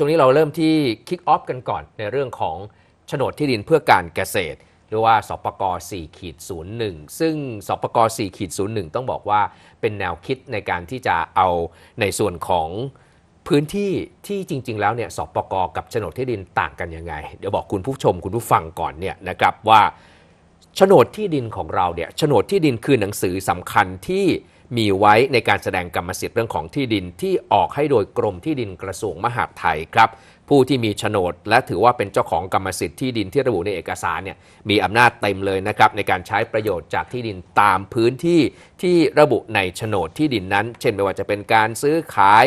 ช่วงนี้เราเริ่มที่คิกออฟกันก่อนในเรื่องของโฉนดที่ดินเพื่อการเกษตร หรือว่าสปก4ขีด01 ซึ่งสปก4ขีด01 ต้องบอกว่าเป็นแนวคิดในการที่จะเอาในส่วนของพื้นที่ที่จริง ๆ แล้วเนี่ยสปกกับโฉนดที่ดินต่างกันยังไง เดี๋ยวบอกคุณผู้ชมคุณผู้ฟังก่อนเนี่ยนะครับว่าโฉนดที่ดินของเราเนี่ยโฉนดที่ดินคือหนังสือสำคัญที่ มีไว้ในการแสดงกรรมสิทธิ์เรื่องของที่ดินที่ออกให้โดยกรมที่ดินกระทรวงมหาดไทยครับ ผู้ที่มีโฉนด และถือว่าเป็นเจ้าของกรรมสิทธิ์ที่ดินที่ระบุในเอกสารเนี่ยมีอำนาจเต็มเลยนะครับในการใช้ประโยชน์จากที่ดินตามพื้นที่ที่ระบุในโฉนดที่ดินนั้น เช่นไม่ว่าจะเป็นการซื้อขาย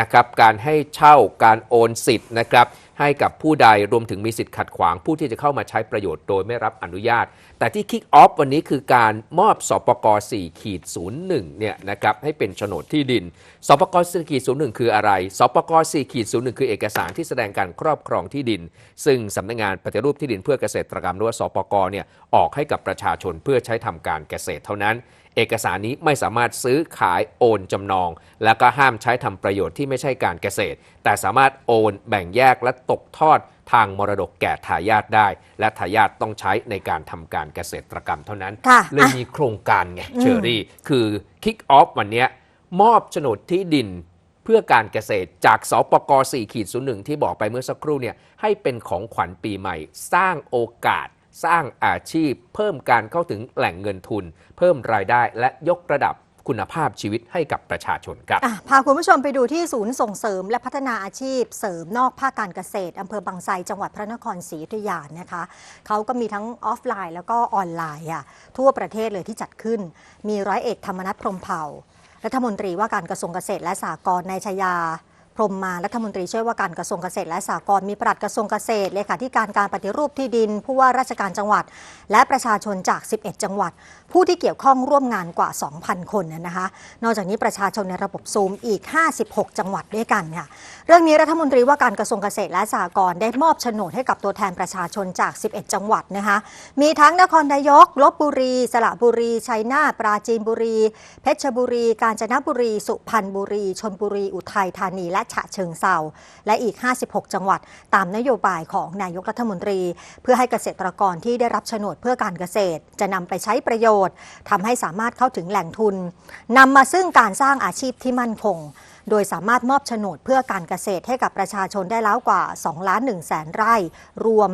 นะครับการให้เช่าการโอนสิทธิ์นะครับให้กับผู้ใดรวมถึงมีสิทธิ์ขัดขวางผู้ที่จะเข้ามาใช้ประโยชน์โดยไม่รับอนุญาต แต่ที่คิกออฟวันนี้คือการมอบสปก4ขีด01เนี่ยนะครับให้เป็นโฉนดที่ดิน สปก4ขีด01 คืออะไร สปก4ขีด01 คือเอกสารที่แสดงการครอบครองที่ดิน ซึ่งสำนักงานปฏิรูปที่ดินเพื่อเกษตรกรรมหรือว่าสปกเนี่ยออกให้กับประชาชนเพื่อใช้ทำการเกษตรเท่านั้น เอกสารนี้ไม่สามารถซื้อขายโอนจำนอง และก็ห้ามใช้ทำประโยชน์ที่ไม่ใช่การเกษตร แต่สามารถโอนแบ่งแยกและตกทอดทางมรดกแก่ทายาทได้ และทายาทต้องใช้ในการทำการเกษตรกรรมเท่านั้นค่ะเลยอะมีโครงการไงอืมเชอรี่ คือคิกออฟวันเนี้ยมอบโฉนดที่ดินเพื่อการเกษตรจากสปก4ขีด01ที่บอกไปเมื่อสักครู่เนี่ยให้เป็นของขวัญปีใหม่ สร้างโอกาส สร้างอาชีพ เพิ่มการเข้าถึงแหล่งเงินทุน เพิ่มรายได้และยกระดับคุณภาพชีวิตให้กับประชาชนครับ พาคุณผู้ชมไปดูที่ศูนย์ส่งเสริมและพัฒนาอาชีพ เสริมนอกภาคการเกษตรอำเภอบางไทรจังหวัดพระนครศรีอยุธยานะคะเขาก็มีทั้งออฟไลน์ แล้วก็ออนไลน์อะทั่วประเทศเลยที่จัดขึ้น มีร้อยเอกธรรมนัฐพรมเผ่า รัฐมนตรีว่าการกระทรวงเกษตรและสหกรณ์นายชยา พรมมารัฐมนตรีช่วยว่าการกระทรวงเกษตรและสหกรณ์มีปลัดกระทรวงเกษตรเลขาธิการการปฏิรูปที่ดิน ผู้ว่าราชการจังหวัด และประชาชนจาก 11 จังหวัด ผู้ที่เกี่ยวข้องร่วมงานกว่า 2,000 คนนะนะคะ นอกจากนี้ประชาชนในระบบซูมอีก 56 จังหวัดด้วยกันค่ะเรื่องนี้รัฐมนตรีว่าการกระทรวงเกษตรและสหกรณ์ได้มอบโฉนดให้กับตัวแทนประชาชนจาก 11 จังหวัดนะคะมีทั้งนครนายกลบบุรี สระบุรีชัยนาทปราจีนบุรี เพชรบุรี กาญจนบุรี สุพรรณบุรีชนบุรี อุทัยธานีและฉะเชิงเซาและอีก 56 จังหวัด ตามนโยบายของนายกรัฐมนตรี เพื่อให้เกษตรกรที่ได้รับโฉนดเพื่อการเกษตร จะนำไปใช้ประโยชน์ทำให้สามารถเข้าถึงแหล่งทุนนำมาซึ่งการสร้างอาชีพที่มั่นคง โดยสามารถมอบโฉนดเพื่อการเกษตรให้กับประชาชนได้แล้วกว่า 2 ล้าน1แสนไร่ รวม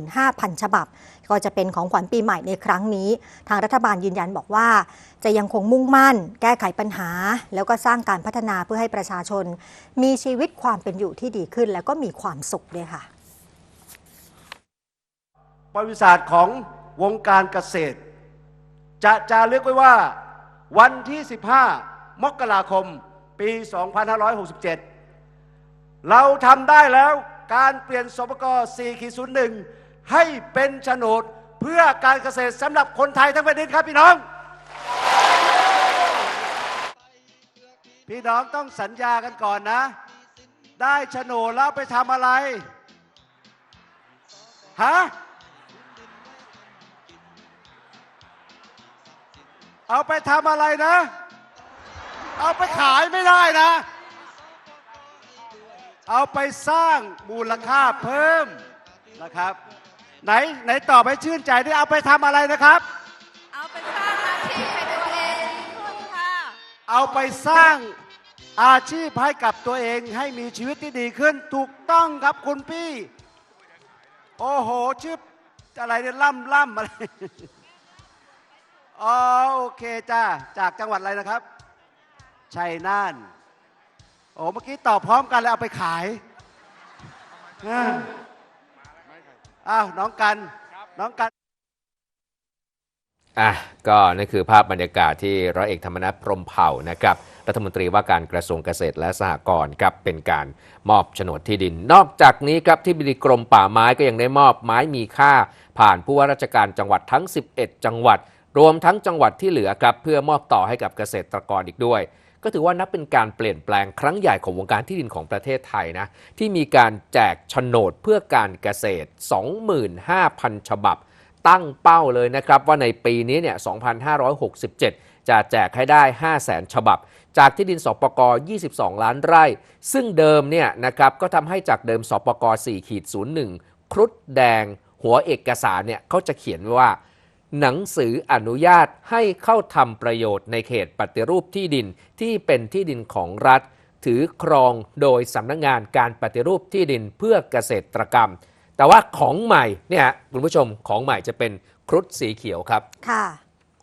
25,000 ฉบับ ก็จะเป็นของขวัญปีใหม่ในครั้งนี้ ทางรัฐบาลยืนยันบอกว่า จะยังคงมุ่งมั่น แก้ไขปัญหา แล้วก็สร้างการพัฒนาเพื่อให้ประชาชน มีชีวิตความเป็นอยู่ที่ดีขึ้น แล้วก็มีความสุขด้วยค่ะ ประวัติศาสตร์ของวงการเกษตร จะจารึกไว้ว่าวันที่ 15 มกราคม ปี 2567 เราทำได้แล้วการเปลี่ยนสปก4ขีด01 ให้เป็นโฉนดเพื่อการเกษตรสำหรับคนไทยทั้งแผ่นดินครับพี่น้อง พี่น้องต้องสัญญากันก่อนนะ ได้โฉนดแล้วไปทำอะไร ฮะ เอาไปทำอะไรนะ เอาไปขายไม่ได้นะ เอาไปสร้างมูลค่าเพิ่มนะครับ ไหนไหนตอบให้ชื่นใจด้วยเอาไปทำอะไรนะครับ เอาไปสร้างอาชีพให้ตัวเองขึ้นค่ะ เอาไปสร้างอาชีพให้กับตัวเองให้มีชีวิตที่ดีขึ้นถูกต้องครับคุณพี่ โอ้โหชื่ออะไรเนี่ยล่ำล่ำอะไรอ๋อโอเคจ้าจากจังหวัดอะไรนะครับ ชัยนาทโอ้เมื่อกี้ตอบพร้อมกันแล้วเอาไปขายอ่าอ้าวน้องกัน น้องกัน อะ ก็นั่นคือภาพบรรยากาศที่ร้อยเอกธรรมนัฐพรหมเผ่านะครับรัฐมนตรีว่าการกระทรวงเกษตรและสหกรณ์ครับเป็นการมอบโฉนดที่ดิน นอกจากนี้ครับที่บดีกรมป่าไม้ก็ยังได้มอบไม้มีค่า ผ่านผู้ว่าราชการจังหวัดทั้ง 11 จังหวัด รวมทั้งจังหวัดที่เหลือครับเพื่อมอบต่อให้กับเกษตรกรอีกด้วย ก็ถือว่านับเป็นการเปลี่ยนแปลงครั้งใหญ่ของวงการที่ดินของประเทศไทยนะ ที่มีการแจกโฉนดเพื่อการเกษตร 25,000 ฉบับ ตั้งเป้าเลยนะครับ ว่าในปีนี้เนี่ย 2567 จะแจกให้ได้ 5 0 0แสนฉบับ จากที่ดินสปก22 ล้านไร่ ซึ่งเดิมเนี่ยนะครับก็ทำให้จากเดิมสปก4ขีด01ครุฑแดง หัวเอกสารเนี่ยเขาจะเขียนว่า หนังสืออนุญาตให้เข้าทำประโยชน์ในเขตปฏิรูปที่ดินที่เป็นที่ดินของรัฐ ถือครองโดยสำนักงงานการปฏิรูปที่ดินเพื่อเกษตรกรรม แต่ว่าของใหม่เนี่ยคุณผู้ชมของใหม่จะเป็นครุฑสีเขียวครับค่ะ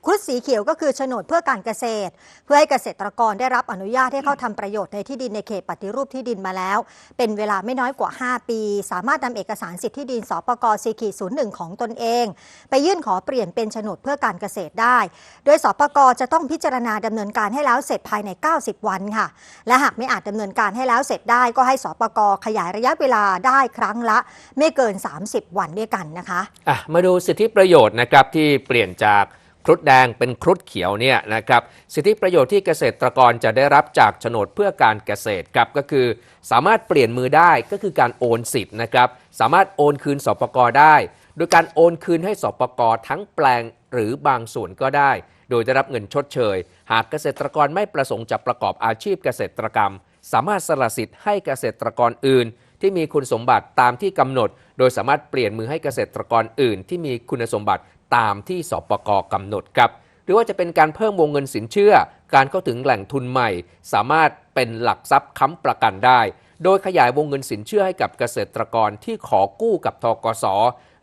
ครุฑสีเขียวก็คือโฉนดเพื่อการเกษตร เพื่อให้เกษตรกรได้รับอนุญาตให้เข้าทำประโยชน์ในที่ดินในเขตปฏิรูปที่ดินมาแล้ว เป็นเวลาไม่น้อยกว่า 5 ปี สามารถนำเอกสารสิทธิที่ดินสปกสีขีศูนย์หนึ่งของตนเอง ไปยื่นขอเปลี่ยนเป็นโฉนดเพื่อการเกษตรได้ โดยสปกจะต้องพิจารณาดำเนินการให้แล้วเสร็จภายใน 90 วันค่ะ และหากไม่อาจดำเนินการให้แล้วเสร็จได้ก็ให้สปกขยายระยะเวลาได้ครั้งละ ไม่เกิน 30 วันด้วยกันนะคะอะมาดูสิทธิประโยชน์นะครับที่เปลี่ยนจาก ครุฑแดงเป็นครุฑเขียวเนี่ยนะครับสิทธิประโยชน์ที่เกษตรกรจะได้รับจากโฉนดเพื่อการเกษตรครับก็คือ สามารถเปลี่ยนมือได้ก็คือการโอนสิทธิ์นะครับสามารถโอนคืนสปกได้ โดยการโอนคืนให้สปกทั้งแปลงหรือบางส่วนก็ได้ โดยได้รับเงินชดเชย หากเกษตรกรไม่ประสงค์จะประกอบอาชีพเกษตรกรรม สามารถสละสิทธิ์ให้เกษตรกรอื่น ที่มีคุณสมบัติตามที่กำหนด โดยสามารถเปลี่ยนมือให้เกษตรกรอื่น ที่มีคุณสมบัติ ตามที่สปกกำหนดครับ หรือว่าจะเป็นการเพิ่มวงเงินสินเชื่อ การเข้าถึงแหล่งทุนใหม่ สามารถเป็นหลักทรัพย์ค้ำประกันได้ โดยขยายวงเงินสินเชื่อให้กับเกษตรกรที่ขอกู้กับทกส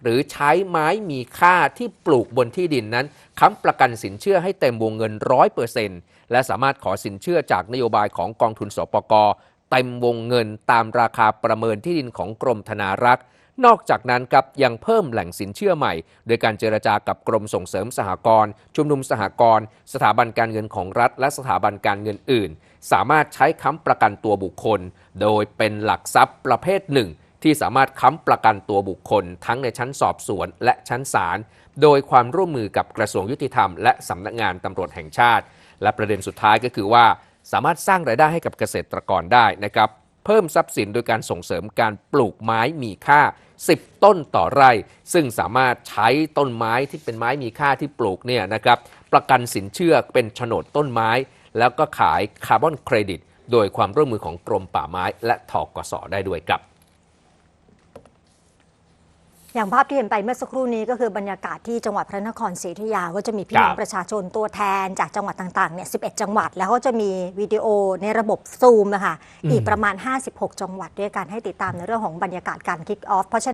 หรือใช้ไม้มีค่าที่ปลูกบนที่ดินนั้นค้ำประกันสินเชื่อให้เต็มวงเงิน 100%และสามารถขอสินเชื่อจากนโยบายของกองทุนสปกเต็มวงเงินตามราคาประเมินที่ดินของกรมธนารักษ์ นอกจากนั้นครับยังเพิ่มแหล่งสินเชื่อใหม่ โดยการเจรจากับกรมส่งเสริมสหกรณ์ชุมนุมสหกรณ์สถาบันการเงินของรัฐ และสถาบันการเงินอื่น สามารถใช้ค้ำประกันตัวบุคคล โดยเป็นหลักทรัพย์ประเภทหนึ่ง ที่สามารถค้ำประกันตัวบุคคล ทั้งในชั้นสอบสวนและชั้นศาลโดยความร่วมมือกับกระทรวงยุติธรรมและสำนักงานตำรวจแห่งชาติ และประเด็นสุดท้ายก็คือว่า สามารถสร้างรายได้ให้กับเกษตรกรได้นะครับเพิ่มทรัพย์สินโดยการส่งเสริมการปลูกไม้มีค่า 10 ต้นต่อไร่ ซึ่งสามารถใช้ต้นไม้ที่เป็นไม้มีค่าที่ปลูกเนี่ยนะครับประกันสินเชื่อเป็นโฉนดต้นไม้ แล้วก็ขายคาร์บอนเครดิต โดยความร่วมมือของกรมป่าไม้และทกสได้ด้วยครับ อย่างภาพที่เห็นไปเมื่อสักครู่นี้ก็คือบรรยากาศที่จังหวัดพระนครศรีอยุธยา ก็จะมีพี่น้องครับประชาชนตัวแทนจากจังหวัดต่างๆ เนี่ย 11 จังหวัด แล้วก็จะมีวิดีโอในระบบซูมนะคะ อีกประมาณ 56 จังหวัดด้วยกันให้ติดตามในเรื่องของบรรยากาศการคิกออฟ เพราะฉะนั้น